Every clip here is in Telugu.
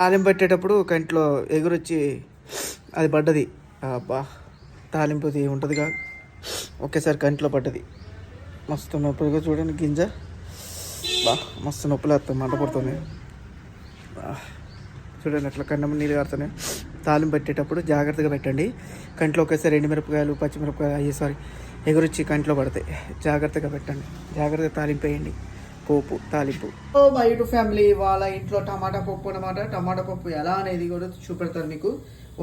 తాలింపు పెట్టేటప్పుడు కంట్లో ఎగురొచ్చి అది పడ్డది. అబ్బా తాలింపుది ఉంటుందిగా. ఒకేసారి కంట్లో పడ్డది. మస్తు నొప్పిగా చూడండి గింజ. బా మస్తు నొప్పులు వస్తాయి మంట పడుతుంది. చూడండి అట్లా కన్నమ్మ నీళ్ళు కారుతున్నాయి. తాలింపు పెట్టేటప్పుడు జాగ్రత్తగా పెట్టండి. కంట్లో ఒకేసారి ఎండుమిరపకాయలు పచ్చిమిరపకాయలు అయ్యే సారీ ఎగురొచ్చి కంట్లో పడతాయి. జాగ్రత్తగా పెట్టండి. జాగ్రత్తగా తాలింపు వేయండి. పోపు తాలింపు. ఓ మా యూట్యూబ్ ఫ్యామిలీ వాళ్ళ ఇంట్లో టమాటా పప్పు అనమాట టమాటా పప్పు ఎలా అనేది కూడా చూపెడతాను మీకు.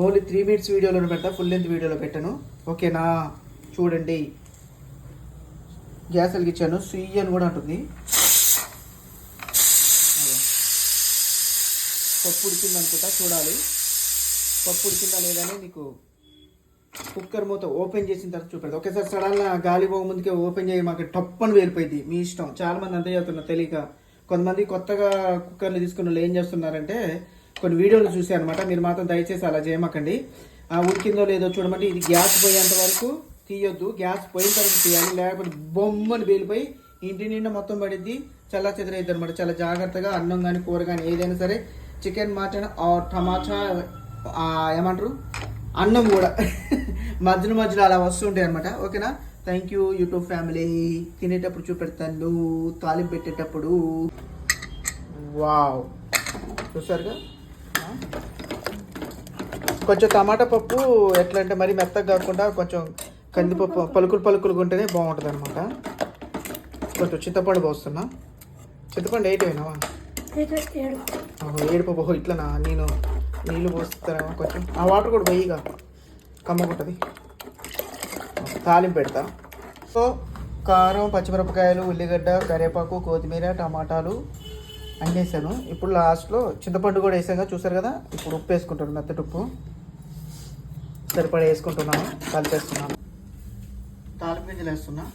ఓన్లీ త్రీ మినిట్స్ వీడియోలో పెడతా ఫుల్ లెంత్ వీడియోలో పెట్టాను. ఓకేనా? చూడండి. గ్యాస్ వెలిగించాను. సుయ్యి అని కూడా ఉంటుంది పప్పు ఉడికిందనుకుంటా చూడాలి. పప్పు ఉడికిందా లేదని మీకు నీకు కుక్కర్ మూత ఓపెన్ చేసిన తర్వాత చూపెడతా. ఒకేసారి సడన్గా గాలి పోక ముందుకే ఓపెన్ చేయి మాకు టప్పని వేలిపోయింది మీ ఇష్టం. చాలామంది అంతే చేస్తున్నారు తెలియక. కొంతమంది కొత్తగా కుక్కర్లు తీసుకున్న వాళ్ళు ఏం చేస్తున్నారంటే కొన్ని వీడియోలు చూసాను అనమాట మీరు మాత్రం దయచేసి అలా చేయమకండి. ఆ ఉడికిందో లేదో చూడమంటే ఇది గ్యాస్ పోయేంత వరకు తీయొద్దు. గ్యాస్ పోయిన తర్వాత తీయాలి. లేకపోతే బొమ్మని వేలిపోయి ఇంటి నిండా మొత్తం పడిద్ది. చల్ల చెదరైద్ది అనమాట చాలా జాగ్రత్తగా అన్నం కానీ కూర కానీ ఏదైనా సరే చికెన్ మటన్ ఆర్ టమాటా ఏమంటారు? అన్నం కూడా. మధ్యలో మధ్యలో అలా వస్తుంటాయి అనమాట ఓకేనా? థ్యాంక్ యూ యూట్యూబ్ ఫ్యామిలీ తినేటప్పుడు చూపెడతాను. తాలింపు పెట్టేటప్పుడు. వావ్ చూసారుగా? కొంచెం టమాటా పప్పు ఎట్లా అంటే మరి మెత్తగా కాకుండా కొంచెం కందిపప్పు పలుకులు పలుకులుగా ఉంటేనే బాగుంటుంది అనమాట కొంచెం చింతపండు పోస్తున్నా. చింతపండు ఎయిట్ అయినావా ఏడుపు ఓహో ఇట్లనా? నేను నీళ్ళు పోస్తాను కొంచెం. ఆ వాటర్ కూడా పోయిగా కమ్మకుంటుంది తాలింపు పెడతా. సో కారం పచ్చిమిరపకాయలు ఉల్లిగడ్డ కరివేపాకు కొత్తిమీర టమాటాలు అన్నీ వేసాను ఇప్పుడు లాస్ట్లో చింతపండు కూడా వేసాక చూసారు కదా? ఇప్పుడు ఉప్పు వేసుకుంటాను మెత్తటి ఉప్పు. సరిపడా వేసుకుంటున్నాను కలిపేస్తున్నాను. తాలింపు గింజలు వేస్తున్నా.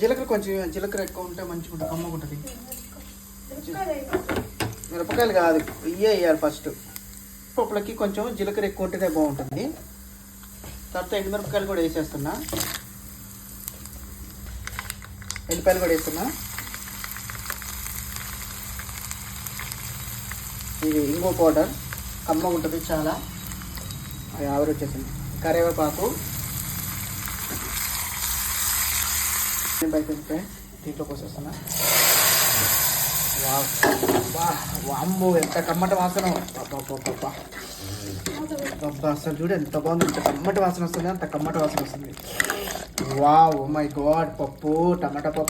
జీలకర్ర కొంచెం జీలకర్ర ఎక్కువ ఉంటే మంచిగా ఉంటుంది కమ్మగా ఉంటుంది. మిరపకాయలు కాదు ఇయ్యే వేయాలి ఫస్ట్ పప్పులకి కొంచెం జీలకర్ర ఎక్కువ ఉంటేనే బాగుంటుంది. తర్వాత ఎండుమిరపకాయలు కూడా వేసేస్తున్నా. ఎల్లిపాయలు కూడా వేస్తున్నా. ఇది ఇంగో పౌడర్ కమ్మగా ఉంటుంది చాలా. అది ఆవిరి వచ్చేసింది. కరివేపాకు. అయిపోయింది దీంట్లో పోసేస్తున్నా వావ్. వా వామ్మో ఎంత టమాట వాసన అసలు చూడు ఎంత బాగుంది ఎంత కమ్మటి వాసన వస్తుంది అంత కమ్మటి వాసన వస్తుంది వావ్ మై గాడ్ పప్పు టమాటా పప్పు